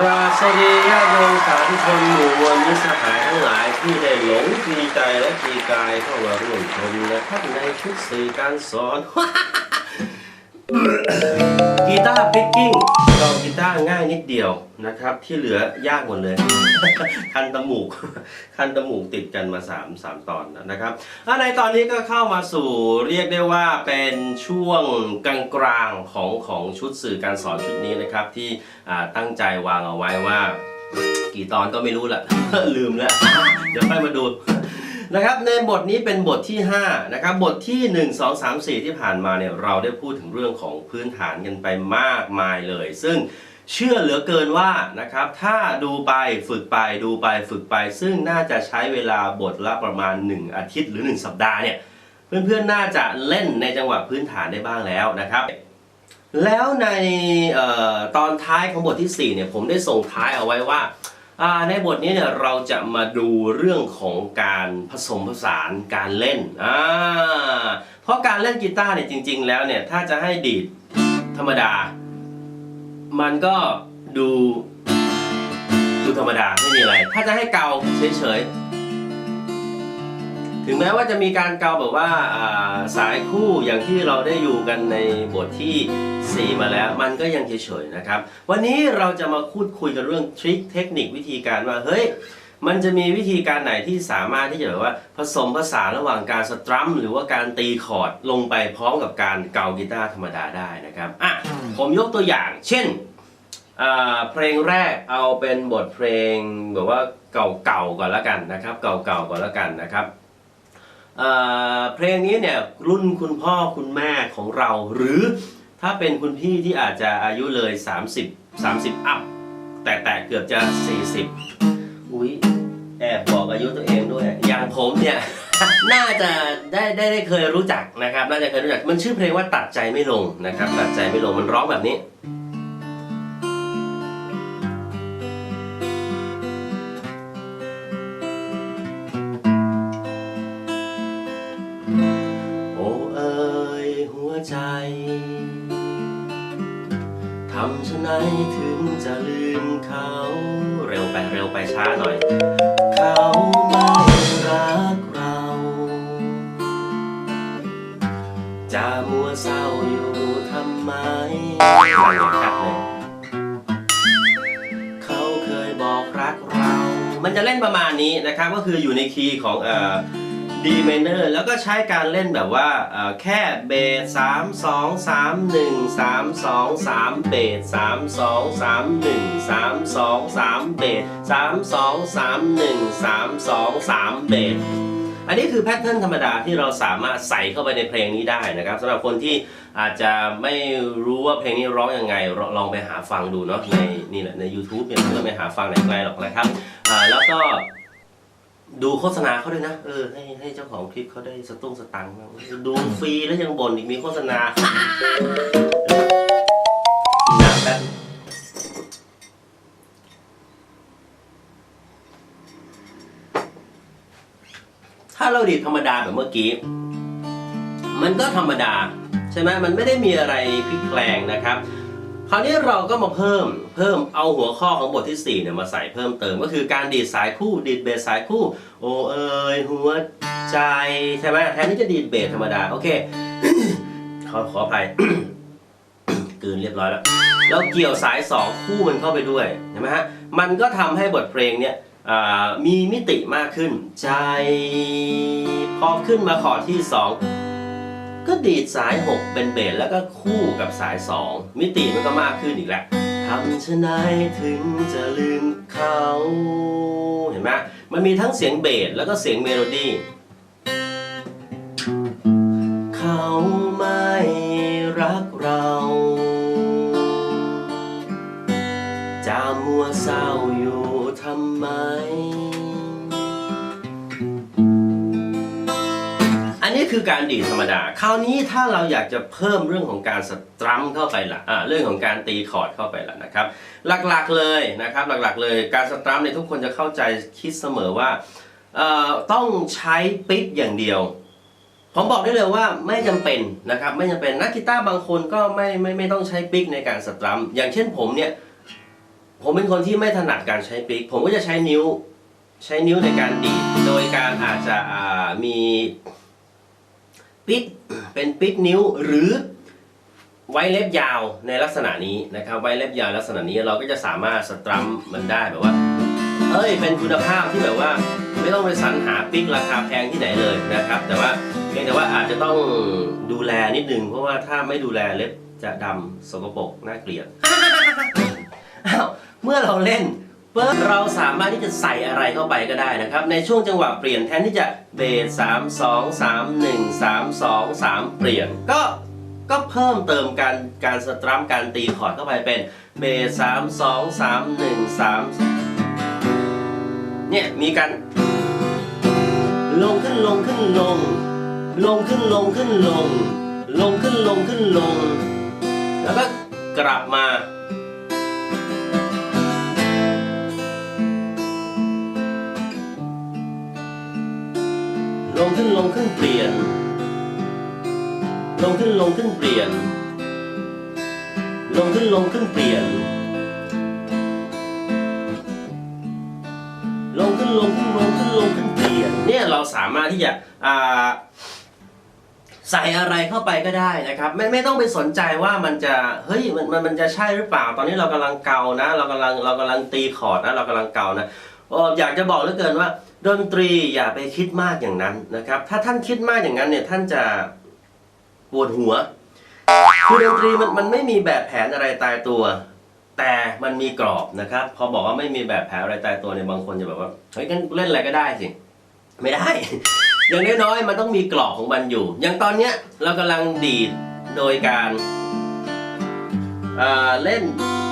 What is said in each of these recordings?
ราบสวัสดีญาติโยมสาธุชนหมู่มวลมิสหายทั้งหลายที่ได้หลงทีใจและทีกายเข้ามาร่วมชมนะครับในชุดสื่อการสอน กีตาร์พิกกิ้ง ลองกีตาร์ง่ายนิดเดียวนะครับ ที่เหลือยากหมดเลย คันตมูก คันตมูกติดกันมา3 3ตอนนะครับอะในตอนนี้ก็เข้ามาสู่เรียกได้ว่าเป็นช่วงกลางกลางๆของของชุดสื่อการสอนชุดนี้นะครับ ที่ตั้งใจวางเอาไว้ว่า กี่ตอนก็ไม่รู้ละลืมแล้ว เดี๋ยวค่อยมาดู นะครับในบทนี้เป็นบทที่5นะครับบทที่ 1 2 3 4 ที่ผ่านมาเนี่ยเราได้พูดถึงเรื่องของพื้นฐานกันไปมากมายเลย ซึ่งเชื่อเหลือเกินว่านะครับถ้าดูไปฝึกไปดูไปฝึกไป ซึ่งน่าจะใช้เวลาบทละประมาณ 1 อาทิตย์หรือ 1 สัปดาห์เนี่ยเพื่อนๆน่าจะเล่นในจังหวะพื้นฐานได้บ้างแล้วนะครับแล้วในออตอนท้ายของบทที่4เนี่ยผมได้ส่งท้ายเอาไว้ว่า ในบทนี้เนี่ยเราจะมาดูเรื่องของการผสมผสานการเล่นอ่าเพราะการเล่นกีตาร์เนี่ยจริง ๆ แล้วเนี่ยถ้าจะให้ดีดธรรมดา มันก็ดูดูธรรมดาไม่มีอะไร ถ้าจะให้เกาเฉยๆ ถึงแม้ว่าจะมีการเกาแบบว่าอ่าสายคู่อย่างที่เราได้อยู่กันในบทที่ 4 มาแล้ว มันก็ยังเฉยๆนะครับ วันนี้เราจะมาพูดคุยกันเรื่องทริคเทคนิควิธีการว่าเฮ้ยมันจะมีวิธีการไหนที่สามารถที่จะแบบว่าผสมผสานระหว่างการสตรัมหรือว่าการตีคอร์ดลงไปพร้อมกับการเกากีตาร์ธรรมดาได้นะครับอะผมยกตัวอย่าง เช่นอ่าเพลงแรกเอาเป็นบทเพลงแบบว่าเก่าๆก่อนละกันนะครับ เก่าๆก่อนละกันนะครับอ่า เพลงนี้เนี่ยรุ่นคุณพ่อคุณแม่ของเรา หรือถ้าเป็นคุณพี่ที่อาจจะอายุเลย 30 30 อัพ แต่แต่เกือบจะ 40 อุ้ยแอบบอกอายุตัวเองด้วย อย่างผมเนี่ย น่าจะได้ได้ได้เคยรู้จักนะครับ น่าจะเคยรู้จัก มันชื่อเพลงว่าตัดใจไม่ลงนะครับ ตัดใจไม่ลงมันร้องแบบนี้ มันจะเล่นประมาณนี้นะครับ ก็คืออยู่ในคีย์ของเอ่อ D minor แล้วก็ใช้การเล่นแบบว่าแค่เบสสามสองสามหนึ่งสามสองสามเบสสามสองสามหนึ่งสามสองสามเบสสามสองสามหนึ่งสามสองสามเบสอันนี้คือแพทเทิร์นธรรมดาที่เราสามารถใส่เข้าไปในเพลงนี้ได้นะครับสำหรับคนที่อาจจะไม่รู้ว่าเพลงนี้ร้องยังไงลองไปหาฟังดูเนาะในนี่แหละใน YouTube เนี่ยไม่อไปหาฟังไหนไกลหรอกนะครับ อ่าแล้วก็ดูโฆษณาเขาด้วยนะ เออ ให้ให้เจ้าของคลิปเขาได้สตุ้งสตังค์บ้างดูฟรีแล้วยังบ่นอีกมีโฆษณากินน้ำแป๊บถ้าเราดีดธรรมดาแบบเมื่อกี้ มันก็ธรรมดา ใช่ไหมมันไม่ได้มีอะไรพลิกแปลงนะครับ คราวนี้เราก็มาเพิ่มเพิ่มเอาหัวข้อของบทที่4เนี่ยมาใส่เพิ่มเติมก็คือการดีดสายคู่ดีดเบสสายคู่ โอเอยหัวใจใช่ไหมแทนที่จะดีดเบสธรรมดาโอเคขอขออภัยกืนเรียบร้อยแล้วแล้วเกี่ยวสายสองคู่มันเข้าไปด้วยเห็นไหมฮะมันก็ทำให้บทเพลงเนี่ยมีมิติมากขึ้น ใจ พอขึ้นมาคอที่ 2 ก็ดีดสาย 6 เป็นเบสแล้วก็คู่กับสาย 2 มิติมันก็มากขึ้นอีกแล้วทำชะไหนถึงจะลืมเขาเห็นไหมมันมีทั้งเสียงเบสแล้วก็เสียงเมโลดี้เขาไม่รักเราจะมัวเศร้าอยู่ทำไม คือการดีดธรรมดา คราวนี้ถ้าเราอยากจะเพิ่มเรื่องของการสตรัมเข้าไปละอะเรื่องของการตีคอร์ดเข้าไปละนะครับ หลักๆเลยนะครับหลักๆเลยการสตรัมเนี่ยทุกคนจะเข้าใจคิดเสมอว่าเอ่อต้องใช้ปิ๊กอย่างเดียวผมบอกได้เลยว่าไม่จำเป็นนะครับไม่จำเป็นนักกีตาร์บางคนก็ไม่ไม่ไม่ต้องใช้ปิ๊กในการสตรัมอย่างเช่นผมเนี่ยผมเป็นคนที่ไม่ถนัดการใช้ปิกผมก็จะใช้นิ้วใช้นิ้วในการดีดโดยการอาจจะมี ปิกเป็นปิกนิ้วหรือไว้เล็บยาวในลักษณะนี้นะครับ ไว้เล็บยาวลักษณะนี้เราก็จะสามารถสตรัมมันได้แบบว่าเอ้ยเป็นคุณภาพที่แบบว่า ไม่ต้องไปสรรหาปิกราคาแพงที่ไหนเลยนะครับ แต่ว่าเพียงแต่ว่าอาจจะต้องดูแลนิดนึงเพราะว่าถ้าไม่ดูแลเล็บจะดำสกปรกน่าเกลียดอ้าวเมื่อเราเล่น ปิดเราสามารถที่จะใส่อะไรเข้าไปก็ได้นะครับ ในช่วงจังหวะเปลี่ยนแทนที่จะเบสสามสองสามหนึ่งสามสองสามเปลี่ยนก็ก็เพิ่มเติมการการสตรัมการตีคอร์ดเข้าไปเป็นเบสสามสองสามหนึ่งสามเนี่ยมีการลงขึ้นลงขึ้นลง ลงขึ้นลงขึ้นลง ลงขึ้นลงขึ้นลง แล้วก็กลับมา ลงขึ้นลงขึ้นเปลี่ยน ลงขึ้นลงขึ้นเปลี่ยน ลงขึ้นลงขึ้นเปลี่ยน ลงขึ้นลงขึ้นลงขึ้นลงขึ้นเปลี่ยน เนี่ยเราสามารถที่จะอ่าใส่อะไรเข้าไปก็ได้นะครับ ไม่ไม่ต้องไปสนใจว่ามันจะเฮ้ยมันมันมันจะใช่หรือเปล่า ตอนนี้เรากำลังเกานะ เรากำลังเรากำลังตีคอร์ดนะเรากำลังเกานะอออยากจะบอกเหลือเกินว่า ดนตรีอย่าไปคิดมากอย่างนั้นนะครับ ถ้าท่านคิดมากอย่างนั้นเนี่ยท่านจะปวดหัว คือดนตรีมันมันไม่มีแบบแผนอะไรตายตัว แต่มันมีกรอบนะครับ พอบอกว่าไม่มีแบบแผนอะไรตายตัวเนี่ยบางคนจะแบบว่าเฮ้ยงั้นเล่นอะไรก็ได้สิ ไม่ได้ อย่างน้อยๆมันต้องมีกรอบของมันอยู่ อย่างตอนเนี้ยเรากำลังดีดโดยการเอ่อเล่น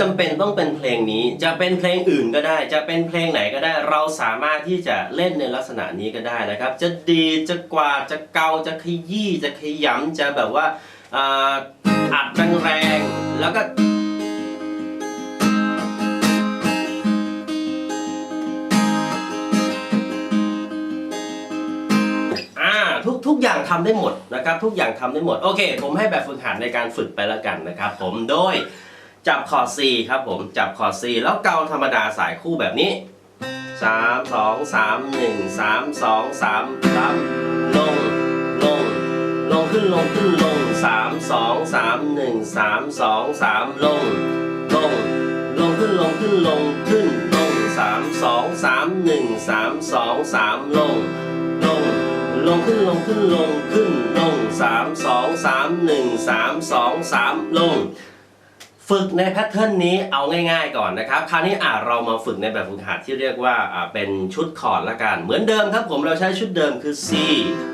จำเป็นต้องเป็นเพลงนี้ จะเป็นเพลงอื่นก็ได้ จะเป็นเพลงไหนก็ได้ เราสามารถที่จะเล่นในลักษณะนี้ก็ได้นะครับ จะดีจะกวาดจะเกาจะขยี้จะขยำจะแบบว่าอัดแรงๆแล้วก็ทุกทุกอย่างทำได้หมดนะครับ ทุกอย่างทำได้หมด โอเค ผมให้แบบฝึกหัดในการฝึกไปแล้วกันนะครับ ผมโดย จับคอร์ด C ครับผมจับคอร์ด C แล้วเกาธรรมดาสายคู่แบบนี้ 3 2 3 1 3 2 3รับลงลง ลงขึ้นลงขึ้นลง 3 2 3 1 3 2 3 ลง ลง ลงขึ้นลงขึ้นลงขึ้นลง 3 2 3 1 3 2 3 ลง ลง ลงขึ้นลงขึ้นลงขึ้นลงสามสองสามหนึ่งสามสองสามลง ฝึกในแพทเทิร์นนี้เอาง่ายๆก่อนนะครับ คราวนี้อะเรามาฝึกในแบบฝึกหัดที่เรียกว่าอ่าเป็นชุดคอร์ดละกัน เหมือนเดิมครับผมเราใช้ชุดเดิมคือ C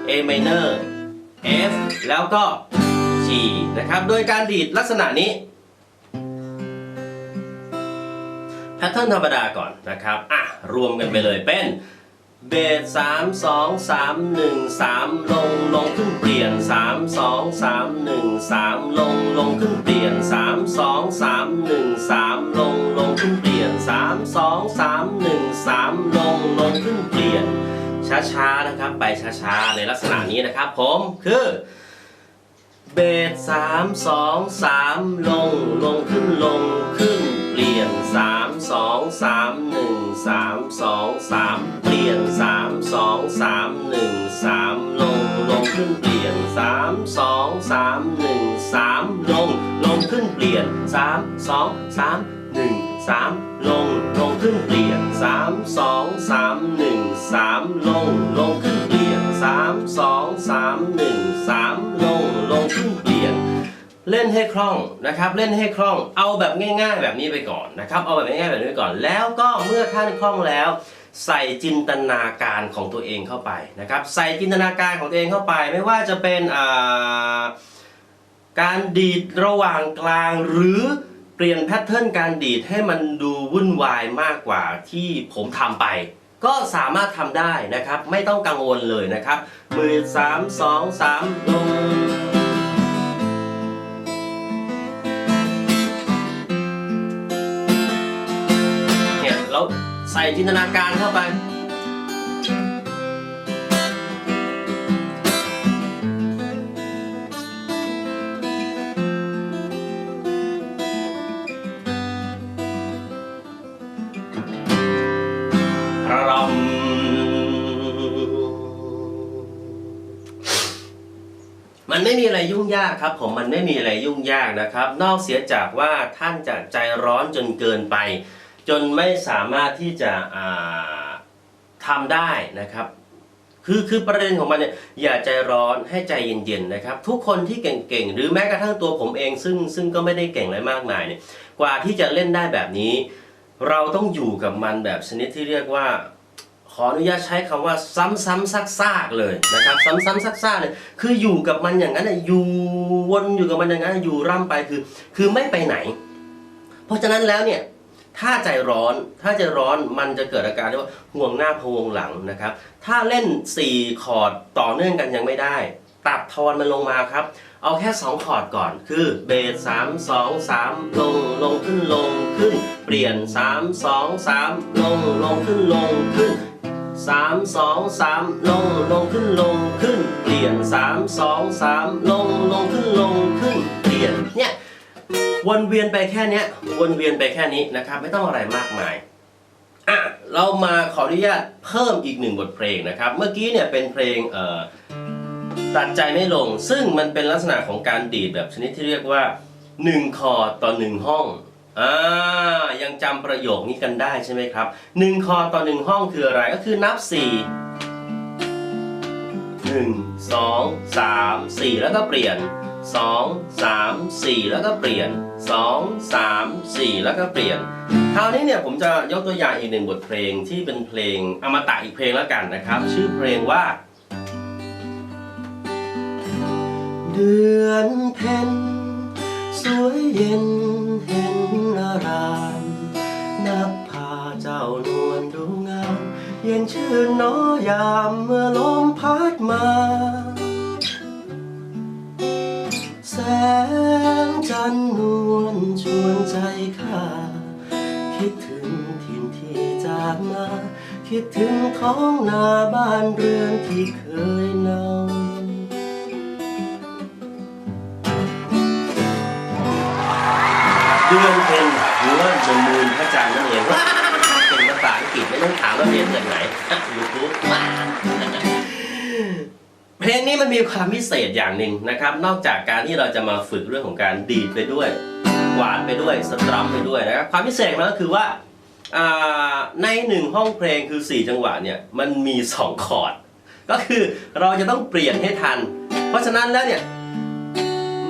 A minor F แล้วก็ G นะครับ โดยการดีดลักษณะนี้แพทเทิร์นธรรมดาก่อนนะครับ อะ รวมกันไปเลยเป็น เบสสามสองสามหนึ่งสามลงลงขึ้นเปลี่ยนสามสองสามหนึ่งสามลงลงขึ้นเปลี่ยนสามสองสามหนึ่งสามลงลงขึ้นเปลี่ยนสามสองสามหนึ่งสามลงลงขึ้นเปลี่ยน ช้าๆนะครับไปช้าๆในลักษณะนี้นะครับ ผมคือเบสสามสองสามลงลงขึ้นลงขึ้น เปลี่ยน 3 2 3 1 3 2 3 เปลี่ยน 3 2 3 1 3 ลง ลงขึ้นเปลี่ยน 3 2 3 1 3 ลง ลงขึ้นเปลี่ยน 3 2 3 1 3 ลง ลงขึ้นเปลี่ยน 3 2 3 1 3 ลง ลงขึ้นเปลี่ยน 3 2 3 1 3 ลง ลงขึ้นเปลี่ยน เล่นให้คล่องนะครับเล่นให้คล่องเอาแบบง่าย ๆ แบบนี้ไปก่อนนะครับเอาแบบง่ายๆแบบนี้ไปก่อน แล้วก็เมื่อท่านคล่องแล้ว ใส่จินตนาการของตัวเองเข้าไปนะครับใส่จินตนาการของตัวเองเข้าไป ไม่ว่าจะเป็นการดีดระหว่างกลางหรือเปลี่ยนแพทเทิร์นการดีดให้มันดูวุ่นวายมากกว่าที่ผมทำไปก็สามารถทำได้นะครับ ไม่ต้องกังวลเลยนะครับมือสามสองสามลง ใส่จินตนาการเข้าไปรำมันไม่มีอะไรยุ่งยากครับ ผมมันไม่มีอะไรยุ่งยากนะครับ นอกเสียจากว่าท่านจะใจร้อนจนเกินไป จนไม่สามารถที่จะทำได้นะครับ คือคือประเด็นของมันเนี่ยอย่าใจร้อนให้ใจเย็นๆนะครับ ทุกคนที่เก่งๆ หรือแม้กระทั่งตัวผมเอง ซึ่งซึ่งก็ไม่ได้เก่งอะไรมากมายเนี่ยกว่าที่จะเล่นได้แบบนี้ เราต้องอยู่กับมันแบบชนิดที่เรียกว่าขออนุญาตใช้คำว่าซ้ำๆซากๆเลยนะครับ ซ้ำๆซากๆเลย คืออยู่กับมันอย่างนั้นอยู่วนอยู่กับมันอย่างนั้นอยู่ร่ำไปคือ คือไม่ไปไหน เพราะฉะนั้นแล้วเนี่ย ถ้าใจร้อน ถ้าใจร้อนมันจะเกิดอาการเรียกว่าห่วงหน้าพวงหลังนะครับ ถ้าเล่น 4 คอร์ดต่อเนื่องกันยังไม่ได้ ตัดทอนมันลงมาครับ เอาแค่ 2 คอร์ดก่อน คือเบส3 2 3ลงลงขึ้นลงขึ้น เปลี่ยน 3 2 3 ลงลงขึ้นลงขึ้น3 2 3ลงลงขึ้นลงขึ้น เปลี่ยน3 2 3ลงลงขึ้นลงขึ้น เปลี่ยนเนี่ย วนเวียนไปแค่นี้วนเวียนไปแค่นี้นะครับ ไม่ต้องอะไรมากมายอะเรามาขออนุญาตเพิ่มอีกหนึ่งบทเพลงนะครับ เมื่อกี้เนี่ยเป็นเพลงเอ่อตัดใจไม่ลง ซึ่งมันเป็นลักษณะของการดีดแบบชนิดที่เรียกว่า 1 คอร์ดต่อ 1 ห้องอ่ายังจำประโยคนี้กันได้ใช่ไหมครับ 1 คอร์ดต่อ 1 ห้องคืออะไรก็คือนับ 4 1 2 3 4 แล้วก็เปลี่ยน 2 3 4 แล้วก็เปลี่ยน 2 3 4 แล้วก็เปลี่ยน คราวนี้เนี่ยผมจะยกตัวอย่างอีกหนึ่งบทเพลงที่เป็นเพลงอมตะอีกเพลงแล้วกันนะครับ ชื่อเพลงว่า เดือนเพ็ญสวยเย็นเห็นอารามนับพาเจ้านวลดูงามเย็นชื่นน้อยามเมื่อลมพัดันนวลชวนใจข้า คิดถึงถิ่นที่จากมา คิดถึงท้องนาบ้านเรือนที่เคยเนาเดือนเพ็ญหรือว่าดือนมูลพระจันทร์นั่นเองว้าเป็นภาษาอังกฤษไม่ต้องถามว่าเรียนจากไหนยูทูบว้า ลงนี้มันมีความพิเศษอย่างหนึ่งนะครับ นอกจากการที่เราจะมาฝึกเรื่องของการดีดไปด้วยกวาดไปด้วยสตรัมไปด้วยนะครับความพิเศษมันก็คือว่าอ่าในหนึ่งห้องเพลงคือ 4 จังหวะเนี่ยมันมี 2 คอร์ด ก็คือเราจะต้องเปลี่ยนให้ทัน เพราะฉะนั้นแล้วเนี่ย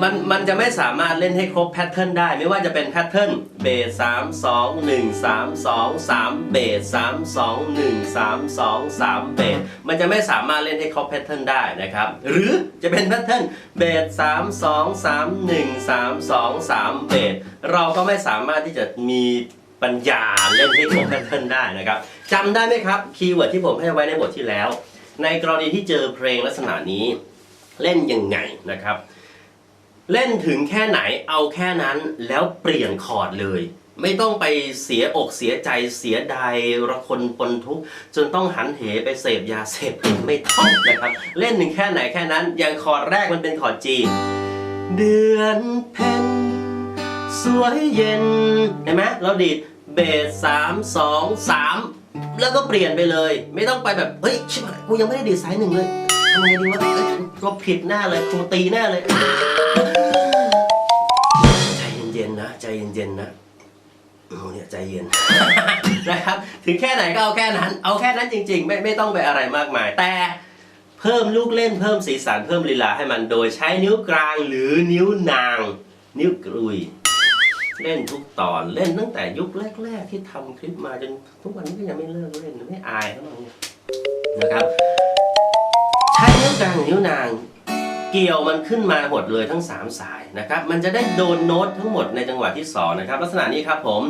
มันมันจะไม่สามารถเล่นให้ครบแพทเทิร์นได้ ไม่ว่าจะเป็นแพทเทิร์นเบสสามสองหนึ่งสามสองสามเบสสามสองหนึ่งสามสองสามเบสมันจะไม่สามารถเล่นให้ครบแพทเทิร์นได้นะครับ หรือจะเป็นแพทเทิร์นเบสสามสองสามหนึ่งสามสองสามเบสเราก็ไม่สามารถที่จะมีปัญญาเล่นให้ครบแพทเทิร์นได้นะครับจำได้ไหมครับคีย์เวิร์ดที่ผมให้ไว้ในบทที่แล้ว ในกรณีที่เจอเพลงลักษณะนี้เล่นยังไงนะครับ เล่นถึงแค่ไหนเอาแค่นั้นแล้วเปลี่ยนคอร์ดเลย ไม่ต้องไปเสียอกเสียใจเสียดายระคนปนทุกข์จนต้องหันเหไปเสพยาเสพติดไม่ต้องนะครับ เล่นถึงแค่ไหนแค่นั้น อย่างคอร์ดแรกมันเป็นคอร์ด G เดือนเพ็ญสวยเย็นเห็นไหมเราดีดเบสสามสองสามแล้วก็เปลี่ยนไปเลย ไม่ต้องไปแบบ เฮ้ยชิบหายกูยังไม่ได้ดีดสายหนึ่งเลยทำไงดีวะเอ้ยก็ผิดแน่เลยครูตีแน่เลย เย็นๆนะโอ้เนี่ยใจเย็น นะครับ ถึงแค่ไหนก็เอาแค่นั้น เอาแค่นั้นจริง ๆ ไม่ไม่ต้องไปอะไรมากมาย แต่เพิ่มลูกเล่นเพิ่มสีสันเพิ่มลีลาให้มันโดยใช้นิ้วกลางหรือนิ้วนาง นิ้วกลุย เล่นทุกตอนเล่นตั้งแต่ยุคแรก ๆ ที่ทำคลิปมาจนทุกวันนี้ก็ยังไม่เลิกเล่นไม่อายเขาบ้างเนี่ยนะครับ ใช้นิ้วกลางหรือนิ้วนาง เกี่ยวมันขึ้นมาหมดเลยทั้ง 3 สายนะครับมันจะได้โดนโน้ตทั้งหมดในจังหวะที่2นะครับลักษณะนี้ครับผม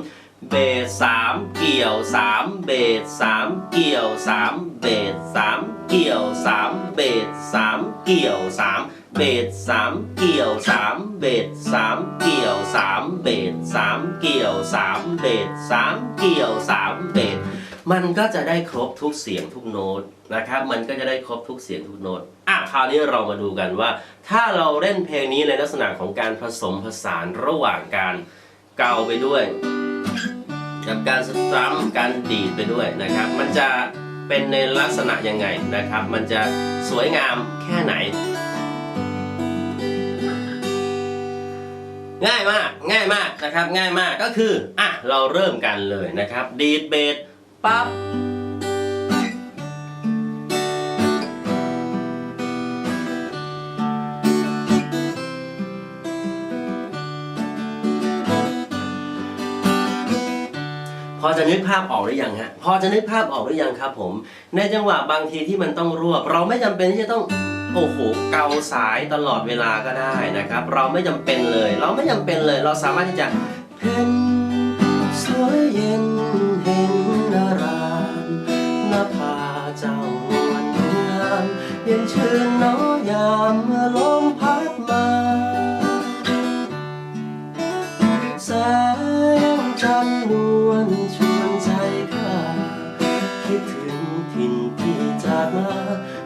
เบสสามเกี่ยวสามเบสสามเกี่ยวสามเบสสามเกี่ยวสามเบสสามเกี่ยวสามเบสสามเกี่ยวสามเบสสามเกี่ยวสามเบสสามเกี่ยวสามเบสสามเกี่ยวสามเบส มันก็จะได้ครบทุกเสียงทุกโน้ตนะครับ มันก็จะได้ครบทุกเสียงทุกโน้ตอะคราวนี้เรามาดูกันว่า ถ้าเราเล่นเพลงนี้ในลักษณะของการผสมผสานระหว่างการเกาไปด้วย กับการสตรัมการดีดไปด้วยนะครับ มันจะเป็นในลักษณะยังไงนะครับ มันจะสวยงามแค่ไหน ง่ายมากง่ายมากนะครับง่ายมากก็คืออะเราเริ่มกันเลยนะครับ ดีดเบส ปั๊บพอจะนึกภาพออกหรือยังฮะ พอจะนึกภาพออกหรือยังครับผม ในจังหวะบางทีที่มันต้องรวบ เราไม่จำเป็นที่จะต้องโอ้โหเกาสายตลอดเวลาก็ได้นะครับ เราไม่จำเป็นเลย เราไม่จำเป็นเลย เราสามารถที่จะเห็นสวยเย็น นภาเจ้าวันงามเย็นชื่นน้อยามเมื่อลมพัดมาแสงจันทร์นวลชวนใจข้าคิดถึงถิ่นที่จากมา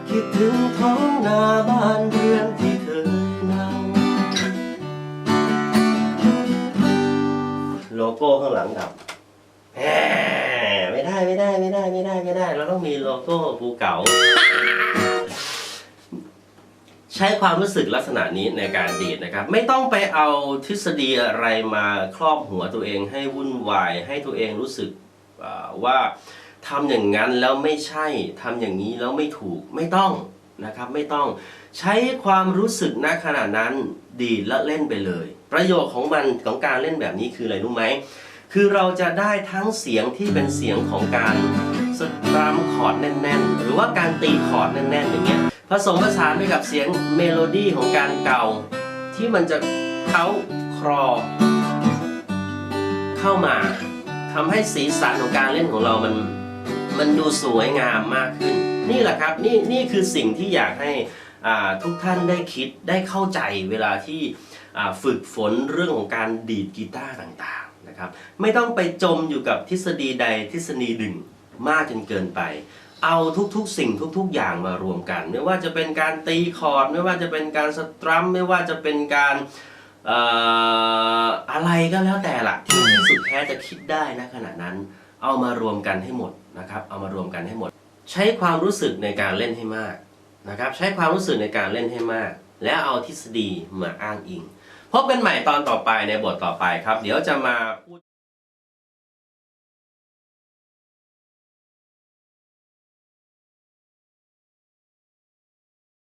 คิดถึงท้องนาบ้านเรือนที่เคยนั่งโลโก้ข้างหลังดับ โก้ภูเก๋าใช้ความรู้สึกลักษณะนี้ในการดีดนะครับ ไม่ต้องไปเอาทฤษฎีอะไรมาครอบหัวตัวเองให้วุ่นวาย ให้ตัวเองรู้สึกว่าทำอย่างนั้นแล้วไม่ใช่ทำอย่างนี้แล้วไม่ถูกไม่ต้องนะครับ ไม่ต้องใช้ความรู้สึกณขณะนั้นดีดและเล่นไปเลย ประโยชน์ของมันของการเล่นแบบนี้คืออะไรรู้ไหม คือเราจะได้ทั้งเสียงที่เป็นเสียงของการสตรัมคอร์ดแน่น ๆ หรือว่าการตีคอร์ดแน่น ๆ อย่างเงี้ยผสมผสานไปกับเสียงเมโลดี้ของการเก่า ที่มันจะเข้าครอ เข้ามาทำให้สีสันของการเล่นของเรามันมันดูสวยงามมากขึ้น นี่แหละครับนี่นี่คือสิ่งที่อยากให้ทุกท่านได้คิดได้เข้าใจเวลาที่ฝึกฝนเรื่องของการดีดกีตาร์ต่าง นะครับ ไม่ต้องไปจมอยู่กับทฤษฎีใดทฤษฎีหนึ่งมากจนเกินไป เอาทุกๆ สิ่งทุกๆ อย่างมารวมกัน ไม่ว่าจะเป็นการตีคอร์ด ไม่ว่าจะเป็นการสตรัมไม่ว่าจะเป็นการอะไรก็แล้วแต่ละที่ที่สุดแท้จะคิดได้นะขณะนั้น เอามารวมกันให้หมดนะครับ เอามารวมกันให้หมด ใช้ความรู้สึกในการเล่นให้มากนะครับ ใช้ความรู้สึกในการเล่นให้มาก แล้วเอาทฤษฎีมาอ้างอิง พบกันใหม่ตอนต่อไปในบทต่อไปครับ เดี๋ยวจะมาพูด